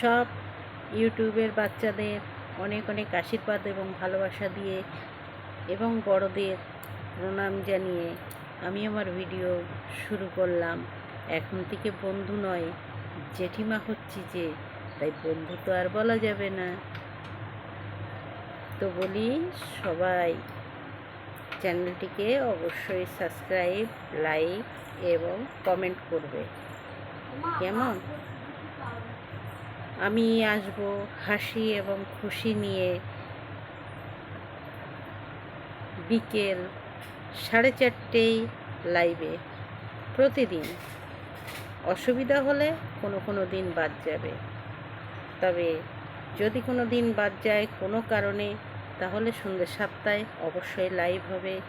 সব ইউটিউবের বাচ্চাদের অনেক অনেক আশীর্বাদ এবং ভালোবাসা দিয়ে এবং বড়দের প্রণাম জানিয়ে আমি আমার ভিডিও শুরু করলাম। এখন থেকে বন্ধু নয়, জেঠিমা হচ্ছি যে, তাই বন্ধু তো আর বলা যাবে না। তো বলি সবাই, চ্যানেলটিকে অবশ্যই সাবস্ক্রাইব, লাইক এবং কমেন্ট করবে। কেমন? আমি আসব হাসি এবং খুশি নিয়ে বিকেল সাড়ে চারটেই লাইভে প্রতিদিন। অসুবিধা হলে কোনো কোনো দিন বাদ যাবে। তবে যদি কোনো দিন বাদ যায় কোনো কারণে, তাহলে সন্ধ্যে সাতটায় অবশ্যই লাইভ হবে।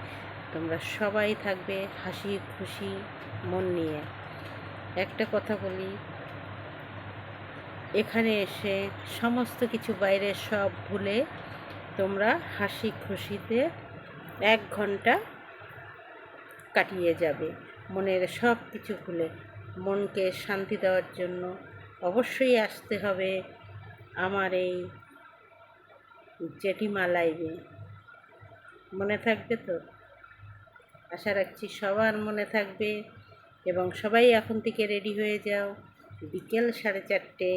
তোমরা সবাই থাকবে হাসি খুশি মন নিয়ে। একটা কথা বলি এখানে এসে সমস্ত কিছু বাইরে সব ভুলে তোমরা হাসি খুশিতে এক ঘণ্টা কাটিয়ে যাবে মনের সব কিছু ভুলে। মনকে শান্তি দেওয়ার জন্য অবশ্যই আসতে হবে আমার এই জেঠিমা লাইভে। মনে থাকবে তো? আশা রাখছি সবার মনে থাকবে। এবং সবাই এখন থেকে রেডি হয়ে যাও। বিকেল সাড়ে চারটে।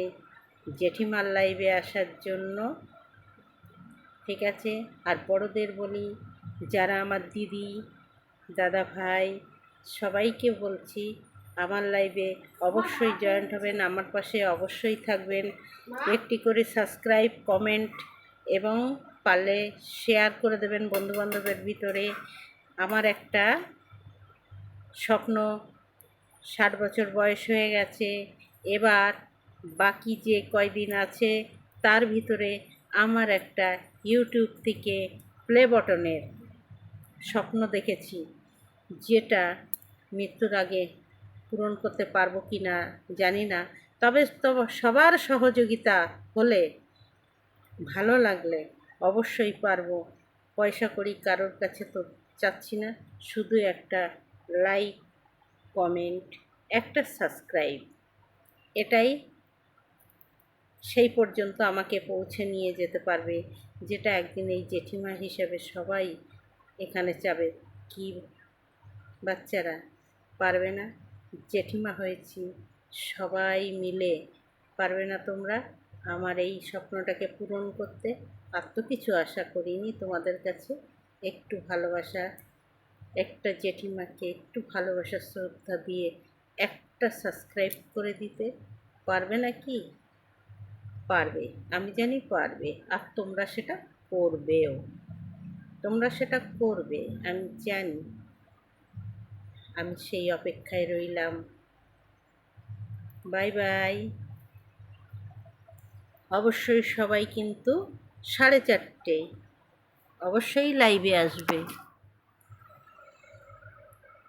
জেঠিমার লাইভে আসার জন্য, ঠিক আছে? আর বড়দের বলি, যারা আমার দিদি, দাদা ভাই, সবাইকে বলছি, আমার লাইভে অবশ্যই জয়েন্ট হবেন, আমার পাশে অবশ্যই থাকবেন। একটি করে সাবস্ক্রাইব কমেন্ট এবং পারলে শেয়ার করে দেবেন বন্ধুবান্ধবের ভিতরে। আমার একটা স্বপ্ন, ষাট বছর বয়স হয়ে গেছে। এবার বাকি যে কয়দিন আছে, তার ভিতরে আমার একটা ইউটিউব থেকে প্লে বটনের স্বপ্ন দেখেছি, যেটা মৃত্যুর আগে পূরণ করতে পারব কি না জানি না। তবে সবার সহযোগিতা হলে ভালো লাগলে অবশ্যই পারব। পয়সা করি কারোর কাছে তো চাচ্ছি না, শুধু একটা লাইক কমেন্ট একটা সাবস্ক্রাইব এটাই সেই পর্যন্ত আমাকে পৌঁছে নিয়ে যেতে পারবে। যেটা একদিন এই জেঠিমা হিসেবে সবাই এখানে যাবে কি বাচ্চারা, পারবে না? জেঠিমা হয়েছি, সবাই মিলে, পারবে না তোমরা? আমার এই স্বপ্নটাকে পূরণ করতে আর তো কিছু আশা করিনি। তোমাদের কাছে একটু ভালোবাসা, একটা জেঠিমাকে একটু ভালোবাসা শ্রদ্ধা দিয়ে একটা সাবস্ক্রাইব করে দিতে পারবে না কি পারবে। আমি জানি পারবে। আর তোমরা সেটা করবেও। তোমরা সেটা করবে, আমি জানি। আমি সেই অপেক্ষায় রইলাম। Bye bye. অবশ্যই সবাই কিন্তু সাড়ে চারটে। অবশ্যই লাইভে আসবে।